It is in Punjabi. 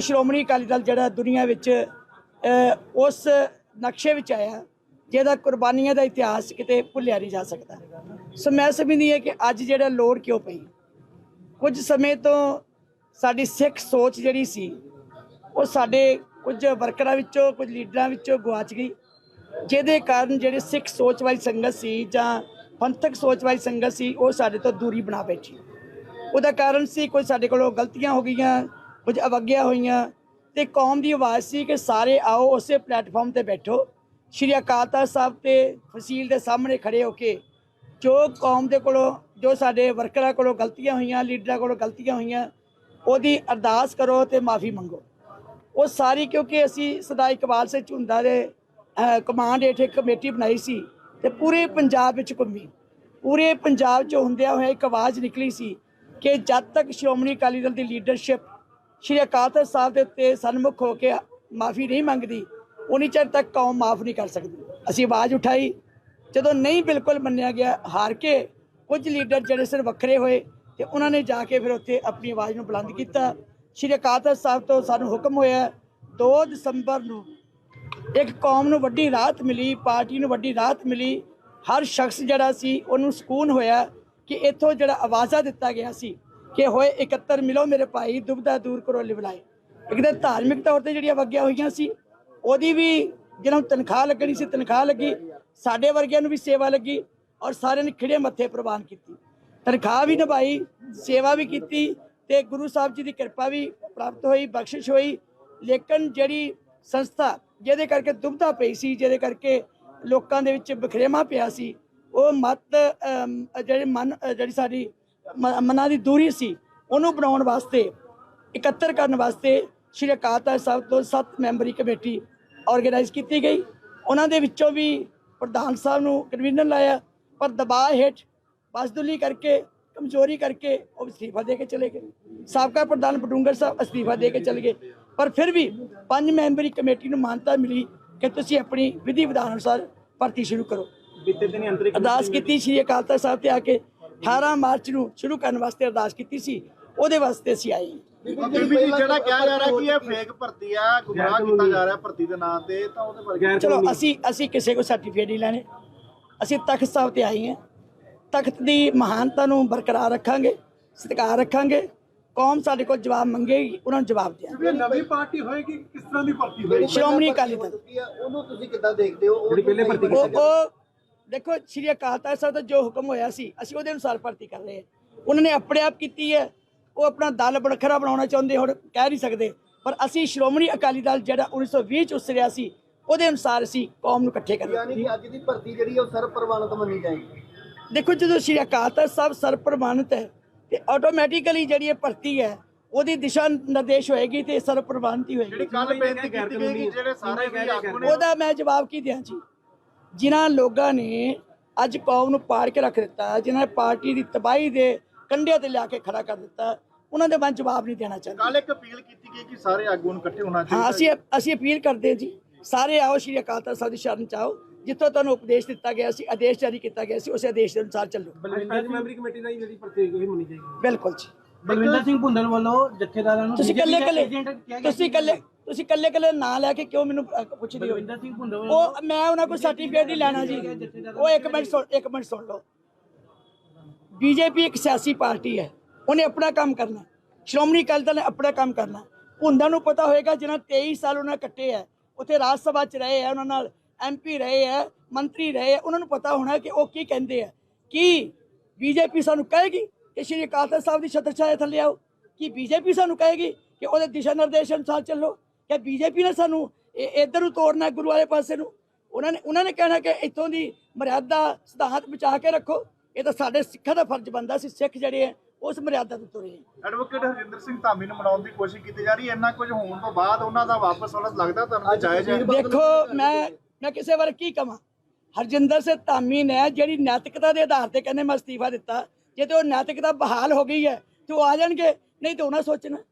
ਸ਼੍ਰੋਮਣੀ ਅਕਾਲੀ ਦਲ ਜਿਹੜਾ ਦੁਨੀਆ ਵਿੱਚ ਉਸ ਨਕਸ਼ੇ ਵਿੱਚ ਆਇਆ ਜਿਹਦਾ ਕੁਰਬਾਨੀਆਂ ਦਾ ਇਤਿਹਾਸ ਕਿਤੇ ਭੁੱਲਿਆ ਨਹੀਂ ਜਾ ਸਕਦਾ। ਸੋ ਮੈਂ ਸਮਝਦੀ ਹਾਂ ਕਿ ਅੱਜ ਜਿਹੜਾ ਲੋੜ ਕਿਉਂ ਪਈ? ਕੁਝ ਸਮੇਂ ਤੋਂ ਸਾਡੀ ਸਿੱਖ ਸੋਚ ਜਿਹੜੀ ਸੀ, ਉਹ ਸਾਡੇ ਕੁਝ ਵਰਕਰਾਂ ਵਿੱਚੋਂ, ਕੁਝ ਲੀਡਰਾਂ ਵਿੱਚੋਂ ਗਵਾਚ ਗਈ, ਜਿਹਦੇ ਕਾਰਨ ਜਿਹੜੇ ਸਿੱਖ ਸੋਚ ਵਾਲੀ ਸੰਗਤ ਸੀ ਜਾਂ ਪੰਥਕ ਸੋਚ ਵਾਲੀ ਸੰਗਤ ਸੀ, ਉਹ ਸਾਡੇ ਤੋਂ ਦੂਰੀ ਬਣਾ ਬੈਠੀ। ਉਹਦਾ ਕਾਰਨ ਸੀ, ਕੋਈ ਸਾਡੇ ਕੋਲੋਂ ਗਲਤੀਆਂ ਹੋ ਗਈਆਂ ਕੁਝ ਅਵਗਿਆ ਹੋਈਆਂ ਤੇ ਕੌਮ ਦੀ ਆਵਾਜ਼ ਸੀ ਕਿ ਸਾਰੇ ਆਓ ਉਸੇ ਪਲੇਟਫਾਰਮ ਤੇ ਬੈਠੋ। ਸ਼੍ਰੀ ਅਕਾਲ ਤਖਤ ਸਾਹਿਬ ਤੇ ਫਸੀਲ ਦੇ ਸਾਹਮਣੇ ਖੜੇ ਹੋ ਕੇ ਜੋ ਕੌਮ ਦੇ ਕੋਲੋਂ, ਜੋ ਸਾਡੇ ਵਰਕਰਾਂ ਕੋਲੋਂ ਗਲਤੀਆਂ ਹੋਈਆਂ, ਲੀਡਰਾਂ ਕੋਲੋਂ ਗਲਤੀਆਂ ਹੋਈਆਂ, ਉਹਦੀ ਅਰਦਾਸ ਕਰੋ ਤੇ ਮਾਫੀ ਮੰਗੋ। ਉਹ ਸਾਰੀ ਕਿਉਂਕਿ ਅਸੀਂ ਸਦਾ ਇਕਬਾਲ ਸਿੰਘ ਝੁੰਦਾ ਦੇ ਕਮਾਂਡ ਹੇਠ ਇੱਕ ਕਮੇਟੀ ਬਣਾਈ ਸੀ ਤੇ ਪੂਰੇ ਪੰਜਾਬ ਵਿੱਚ ਘੁੰਮੀ। ਪੂਰੇ ਪੰਜਾਬ 'ਚ ਹੁੰਦਿਆਂ ਹੋਇਆ ਇੱਕ ਆਵਾਜ਼ ਨਿਕਲੀ ਸੀ ਕਿ ਜਦ ਤੱਕ ਸ਼੍ਰੋਮਣੀ ਅਕਾਲੀ ਦਲ ਦੀ ਲੀਡਰਸ਼ਿਪ ਸ਼੍ਰੀ ਅਕਾਲ ਤਖਤ ਸਾਹਿਬ ਦੇ ਉੱਤੇ ਸਨਮੁਖ ਹੋ ਕੇ ਮਾਫੀ ਨਹੀਂ ਮੰਗਦੀ, ਉਨੀ ਚਿਰ ਤੱਕ ਕੌਮ ਮਾਫ ਨਹੀਂ ਕਰ ਸਕਦੀ। ਅਸੀਂ ਆਵਾਜ਼ ਉਠਾਈ। ਜਦੋਂ ਨਹੀਂ ਬਿਲਕੁਲ ਮੰਨਿਆ ਗਿਆ, ਹਾਰ ਕੇ ਕੁਝ ਲੀਡਰ ਜਿਹੜੇ ਸਿਰ ਵੱਖਰੇ ਹੋਏ ਤੇ ਉਹਨਾਂ ਨੇ ਜਾ ਕੇ ਫਿਰ ਉੱਥੇ ਆਪਣੀ ਆਵਾਜ਼ ਨੂੰ ਬੁਲੰਦ ਕੀਤਾ। ਸ਼੍ਰੀ ਅਕਾਲ ਤਖਤ ਸਾਹਿਬ ਤੋਂ ਸਾਨੂੰ ਹੁਕਮ ਹੋਇਆ 2 ਦਸੰਬਰ ਨੂੰ ਇੱਕ ਕੌਮ ਨੂੰ ਵੱਡੀ ਰਾਹਤ ਮਿਲੀ, ਪਾਰਟੀ ਨੂੰ ਵੱਡੀ ਰਾਹਤ ਮਿਲੀ। ਹਰ ਸ਼ਖਸ ਜਿਹੜਾ ਸੀ, ਉਹਨੂੰ ਸਕੂਨ ਹੋਇਆ ਕਿ ਇੱਥੋਂ ਜਿਹੜਾ ਆਵਾਜ਼ਾ ਦਿੱਤਾ ਗਿਆ ਸੀ ਕਿ ਹੋਏ 71 ਮਿਲੋ ਮੇਰੇ ਭਾਈ ਦੁਬਦਾ ਦੂਰ ਕਰੋ ਲਿਵਲਾਏ ਇੱਕ ਤਾਂ ਧਾਰਮਿਕ ਤੌਰ ਤੇ ਜਿਹੜੀਆਂ ਵਗਿਆ ਹੋਈਆਂ ਸੀ, ਉਹਦੀ ਵੀ ਜਿਹਨਾਂ ਨੂੰ ਤਨਖਾਹ ਲੱਗਣੀ ਸੀ, ਤਨਖਾਹ ਲੱਗੀ, ਸਾਡੇ ਵਰਗਿਆਂ ਨੂੰ ਵੀ ਸੇਵਾ ਲੱਗੀ ਔਰ ਸਾਰਿਆਂ ਨੇ ਖਿੜੇ ਮੱਥੇ ਪ੍ਰਵਾਨ ਕੀਤੀ। ਤਨਖਾਹ ਵੀ ਨਿਭਾਈ, ਸੇਵਾ ਵੀ ਕੀਤੀ ਤੇ ਗੁਰੂ ਸਾਹਿਬ ਜੀ ਦੀ ਕਿਰਪਾ ਵੀ ਪ੍ਰਾਪਤ ਹੋਈ, ਬਖਸ਼ਿਸ਼ ਹੋਈ। ਲੇਕਿਨ ਜਿਹੜੀ ਸੰਸਥਾ ਜਿਹਦੇ ਕਰਕੇ ਦੁਬਧਾ ਪਈ ਸੀ, ਜਿਹਦੇ ਕਰਕੇ ਲੋਕਾਂ ਦੇ ਵਿੱਚ ਬਖਰੇਵਾ ਪਿਆ ਸੀ, ਉਹ ਮਤ ਜਿਹੜੇ ਮਨ ਜਿਹੜੀ ਸਾਡੀ ਮਨਾਂ ਦੀ ਦੂਰੀ ਸੀ। ਉਹਨੂੰ ਬਣਾਉਣ ਵਾਸਤੇ ਇਕੱਤਰ ਕਰਨ ਵਾਸਤੇ ਸ਼੍ਰੀ ਅਕਾਲ ਤਖਤ ਸਾਹਿਬ ਤੋਂ ਸੱਤ ਮੈਂਬਰੀ ਕਮੇਟੀ ਆਰਗੇਨਾਈਜ਼ ਕੀਤੀ ਗਈ। ਉਹਨਾਂ ਦੇ ਵਿੱਚੋਂ ਵੀ ਪ੍ਰਧਾਨ ਸਾਹਿਬ ਨੂੰ ਕਨਵੀਨਰ ਲਾਇਆ। ਪਰ ਦਬਾਅ ਹੇਠ ਬਸਦੁਲੀ ਕਰਕੇ ਕਮਜ਼ੋਰੀ ਕਰਕੇ ਉਹ ਅਸਤੀਫਾ ਦੇ ਕੇ ਚਲੇ ਗਏ। ਸਾਬਕਾ ਪ੍ਰਧਾਨ ਬਡੂੰਗਰ ਸਾਹਿਬ ਅਸਤੀਫਾ ਦੇ ਕੇ ਚਲੇ ਗਏ। ਪਰ ਫਿਰ ਵੀ ਪੰਜ ਮੈਂਬਰੀ ਕਮੇਟੀ ਨੂੰ ਮਾਨਤਾ ਮਿਲੀ ਕਿ ਤੁਸੀਂ ਆਪਣੀ ਵਿਧੀ ਵਿਧਾਨ ਅਨੁਸਾਰ ਭਰਤੀ ਸ਼ੁਰੂ ਕਰੋ। ਬੀਤੇ ਦਿਨ ਅੰਤਰਿਕ ਅਰਦਾਸ ਕੀਤੀ ਸ਼੍ਰੀ ਅਕਾਲ ਤਖਤ ਸਾਹਿਬ ਤੇ ਆ ਕੇ 18 ਮਾਰਚ ਨੂੰ ਸ਼ੁਰੂ ਕਰਨ ਵਾਸਤੇ ਅਰਦਾਸ ਕੀਤੀ ਸੀ ਉਹਦੇ ਵਾਸਤੇ ਅਸੀਂ ਆਏ ਹਾਂ। ਬੀਬੀ ਜੀ ਜਿਹੜਾ ਕਿਹਾ ਜਾ ਰਿਹਾ ਕਿ ਇਹ ਫੇਕ ਭਰਤੀ ਆ ਗੁੰਮਰਾਹ ਕੀਤਾ ਜਾ ਰਿਹਾ ਭਰਤੀ ਦੇ ਨਾਂ ਤੇ ਤਾਂ ਉਹਦੇ ਬਾਰੇ ਗੈਰ ਚਲੋ ਅਸੀਂ ਅਸੀਂ ਕਿਸੇ ਕੋ ਸਰਟੀਫਿਕੇਟ ਨਹੀਂ ਲੈਣੇ। ਅਸੀਂ ਤਖਤ ਸਾਹਿਬ ਤੇ ਆਏ ਹਾਂ। ਤਖਤ ਦੀ ਮਹਾਨਤਾ ਨੂੰ ਬਰਕਰਾਰ ਰੱਖਾਂਗੇ ਸਤਿਕਾਰ ਰੱਖਾਂਗੇ। ਕੌਮ ਸਾਡੇ ਕੋਲ ਜਵਾਬ ਮੰਗੇਗੀ ਉਹਨਾਂ ਨੂੰ ਜਵਾਬ ਦਿਆਂਗੇ। ਨਵੀਂ ਪਾਰਟੀ ਹੋਏਗੀ ਕਿਸ ਤਰ੍ਹਾਂ ਦੀ ਭਰਤੀ ਹੋਏਗੀ? ਸ਼੍ਰੋਮਣੀ ਅਕਾਲੀ ਦਲ। ਉਹਨੂੰ ਤੁਸੀਂ ਕਿੱਦਾਂ ਦੇਖਦੇ ਹੋ ਉਹ ਜਿਹੜੀ ਪਹਿਲੇ ਭਰਤੀ ਉਹ ਦੇਖੋ ਸ਼੍ਰੀ ਅਕਾਲ ਤਖਤ ਸਾਹਿਬ ਦਾ ਜੋ ਹੁਕਮ ਹੋਇਆ ਸੀ ਅਸੀਂ ਉਹਦੇ ਅਨੁਸਾਰ ਭਰਤੀ ਕਰ ਰਹੇ ਹਾਂ। ਉਹਨਾਂ ਨੇ ਆਪਣੇ ਆਪ ਕੀਤੀ ਹੈ। ਉਹ ਆਪਣਾ ਦਲ ਬੜਖਰਾ ਬਣਾਉਣਾ ਚਾਹੁੰਦੇ ਹੁਣ ਕਹਿ ਨਹੀਂ ਸਕਦੇ। ਪਰ ਅਸੀਂ ਸ਼੍ਰੋਮਣੀ ਅਕਾਲੀ ਦਲ ਜਿਹੜਾ 1920 ਚ ਉਸਰਿਆ ਸੀ ਉਹਦੇ ਅਨੁਸਾਰ ਅਸੀਂ ਕੌਮ ਨੂੰ ਇਕੱਠੇ ਕਰਾਂਗੇ ਯਾਨੀ ਕਿ ਅੱਜ ਦੀ ਭਰਤੀ ਜਿਹੜੀ ਉਹ ਸਰਵ ਪ੍ਰਵਾਨਿਤ ਮੰਨੀ ਜਾਏਗੀ। ਦੇਖੋ ਜਦੋਂ ਸ਼੍ਰੀ ਅਕਾਲ ਤਖਤ ਸਾਹਿਬ ਸਰਪ੍ਰਵਾਨਿਤ ਹੈ ਤੇ ਆਟੋਮੈਟਿਕਲੀ ਜਿਹੜੀ ਇਹ ਭਰਤੀ ਹੈ ਉਹਦੀ ਦਿਸ਼ਾ ਨਿਰਦੇਸ਼ ਹੋਏਗੀ ਤੇ ਸਰਪ੍ਰਵਾਨਿਤ ਹੀ ਹੋਏਗੀ। ਕੱਲ ਬੇਨਤੀ ਕੀਤੀ ਗਈ ਜਿਹੜੇ ਸਾਰੇ ਵੀ ਆਗੂ ਨੇ। ਉਹਦਾ ਮੈਂ ਜਵਾਬ ਕੀ ਦਿਆਂ ਜੀ? ਜਿਨ੍ਹਾਂ ਲੋਕਾਂ ਨੇ ਅੱਜ ਕੌਮ ਨੂੰ ਪਾੜ ਕੇ ਰੱਖ ਦਿੱਤਾ ਜਿਨ੍ਹਾਂ ਨੇ ਪਾਰਟੀ ਦੀ ਤਬਾਹੀ ਦੇ ਕੰਢਿਆਂ ਤੇ ਲਿਆ ਕੇ ਖੜਾ ਕਰ ਦਿੱਤਾ ਉਹਨਾਂ ਦੇ ਮੈਂ ਜਵਾਬ ਨਹੀਂ ਦੇਣਾ ਚਾਹੁੰਦਾ। ਕੱਲ ਇੱਕ ਅਪੀਲ ਕੀਤੀ ਗਈ ਕਿ ਸਾਰੇ ਆਗੂ ਨੂੰ ਇਕੱਠੇ ਹੋਣਾ ਹਾਂ ਚਾਹੀਦਾ ਅਸੀਂ ਅਸੀਂ ਅਪੀਲ ਕਰਦੇ ਹਾਂ ਜੀ ਸਾਰੇ ਆਓ ਸ਼੍ਰੀ ਅਕਾਲ ਤਖਤ ਸਾਹਿਬ ਦੀ ਸ਼ਰਨ ਚ ਆਓ ਜਿੱਥੋਂ ਤੁਹਾਨੂੰ ਉਪਦੇਸ਼ ਦਿੱਤਾ ਗਿਆ ਸੀ ਆਦੇਸ਼ ਜਾਰੀ ਕੀਤਾ ਗਿਆ ਸੀ ਉਸੇ ਆਦੇਸ਼ ਦੇ ਅਨੁਸਾਰ ਚੱਲੋ। ਬਲਵਿੰਦਰ ਮੈਂਬਰੀ ਕਮੇਟੀ ਦਾ ਹੀ ਜਿਹੜੀ ਭਰਤੀ ਹੋਈ ਮੰਨੀ ਜਾਏਗੀ ਬਿਲਕੁਲ ਜੀ। ਬਲਵਿੰਦਰ ਸਿੰਘ ਭੁੰਦਲ ਵੱਲੋਂ ਜਥੇਦਾਰਾਂ ਨੂੰ ਤੁਸੀਂ BJP ਕੱਲੇ ਦਾ ਕੱਲੇ agent ਕਿਹਾ ਗਿਆ ਤੁਸੀਂ ਸੀ। ਤੁਸੀਂ ਕੱਲੇ ਕੱਲੇ ਨਾਂ ਲੈ ਕੇ ਕਿਉਂ ਮੈਨੂੰ ਪੁੱਛਦੇ ਹੋ? ਉਹ ਮੈਂ ਉਹਨਾਂ ਕੋਲ ਸਰਟੀਫਿਕੇਟ ਨਹੀਂ ਲੈਣਾ ਜੀ। ਉਹ ਇੱਕ ਮਿੰਟ ਸੁਣ ਇੱਕ ਮਿੰਟ ਸੁਣ ਲਓ। ਬੀਜੇਪੀ ਇੱਕ ਸਿਆਸੀ ਪਾਰਟੀ ਹੈ। ਉਹਨੇ ਆਪਣਾ ਕੰਮ ਕਰਨਾ। ਸ਼੍ਰੋਮਣੀ ਅਕਾਲੀ ਦਲ ਨੇ ਆਪਣਾ ਕੰਮ ਕਰਨਾ। ਹੁੰਦਾਂ ਨੂੰ ਪਤਾ ਹੋਏਗਾ ਜਿਹਨਾਂ 23 ਸਾਲ ਉਹਨਾਂ ਕੱਟੇ ਆ ਉੱਥੇ ਰਾਜ ਸਭਾ ਚ ਰਹੇ ਆ ਉਹਨਾਂ ਨਾਲ ਐਮਪੀ ਰਹੇ ਆ ਮੰਤਰੀ ਰਹੇ ਆ ਉਹਨਾਂ ਨੂੰ ਪਤਾ ਹੋਣਾ ਕਿ ਉਹ ਕੀ ਕਹਿੰਦੇ ਆ ਕੀ ਬੀਜੇਪੀ ਸਾਨੂੰ ਕਹੇਗੀ ਕਿ ਸ਼੍ਰੀ ਅਕਾਲ ਤਖਤ ਸਾਹਿਬ ਦੀ ਛਤਰ ਛਾਇਆ ਥੱਲੇ ਆਓ? ਕੀ ਬੀਜੇਪੀ ਸਾਨੂੰ ਕਹੇਗੀ ਕਿ ਉਹਦੇ ਦਿਸ਼ਾ ਨਿਰਦੇਸ਼ ਅਨੁਸਾਰ ਚੱਲੋ? ਕਿ ਬੀਜੇਪੀ ਨੇ ਸਾਨੂੰ ਇਹ ਇੱਧਰ ਨੂੰ ਤੋੜਨਾ ਗੁਰੂ ਵਾਲੇ ਪਾਸੇ ਨੂੰ ਉਹਨਾਂ ਨੇ ਉਹਨਾਂ ਨੇ ਕਹਿਣਾ ਕਿ ਇੱਥੋਂ ਦੀ ਮਰਿਆਦਾ ਸਿਧਾਂਤ ਬਚਾ ਕੇ ਰੱਖੋ ਇਹ ਤਾਂ ਸਾਡੇ ਸਿੱਖਾਂ ਦਾ ਫਰਜ਼ ਬਣਦਾ ਸੀ ਸਿੱਖ ਜਿਹੜੇ ਆ ਉਸ ਮਰਿਆਦਾ ਤੋਂ ਤੁਰੇ। ਐਡਵੋਕੇਟ ਹਰਜਿੰਦਰ ਸਿੰਘ ਧਾਮੀ ਨੂੰ ਮਨਾਉਣ ਦੀ ਕੋਸ਼ਿਸ਼ ਕੀਤੀ ਜਾ ਰਹੀ ਹੈ ਇੰਨਾ ਕੁਝ ਹੋਣ ਤੋਂ ਬਾਅਦ ਉਹਨਾਂ ਦਾ ਵਾਪਸ ਆਉਣਾ ਲੱਗਦਾ ਤੁਹਾਨੂੰ ਜਾਇਜ਼ ਹੈ? ਦੇਖੋ ਮੈਂ ਮੈਂ ਕਿਸੇ ਬਾਰੇ ਕੀ ਕਵਾਂ? ਹਰਜਿੰਦਰ ਸਿੰਘ ਧਾਮੀ ਨੇ ਜਿਹੜੀ ਨੈਤਿਕਤਾ ਦੇ ਆਧਾਰ ਤੇ ਕਹਿੰਦੇ ਮੈਂ ਅਸਤੀਫਾ ਦਿੱਤਾ ਜੇ ਤੇ ਉਹ ਨੈਤਿਕਤਾ ਬਹਾਲ ਹੋ ਗਈ ਹੈ ਤੇ ਉਹ ਆ ਜਾਣਗੇ ਨਹੀਂ ਤੇ ਉਹਨਾਂ ਸੋਚਣਾ।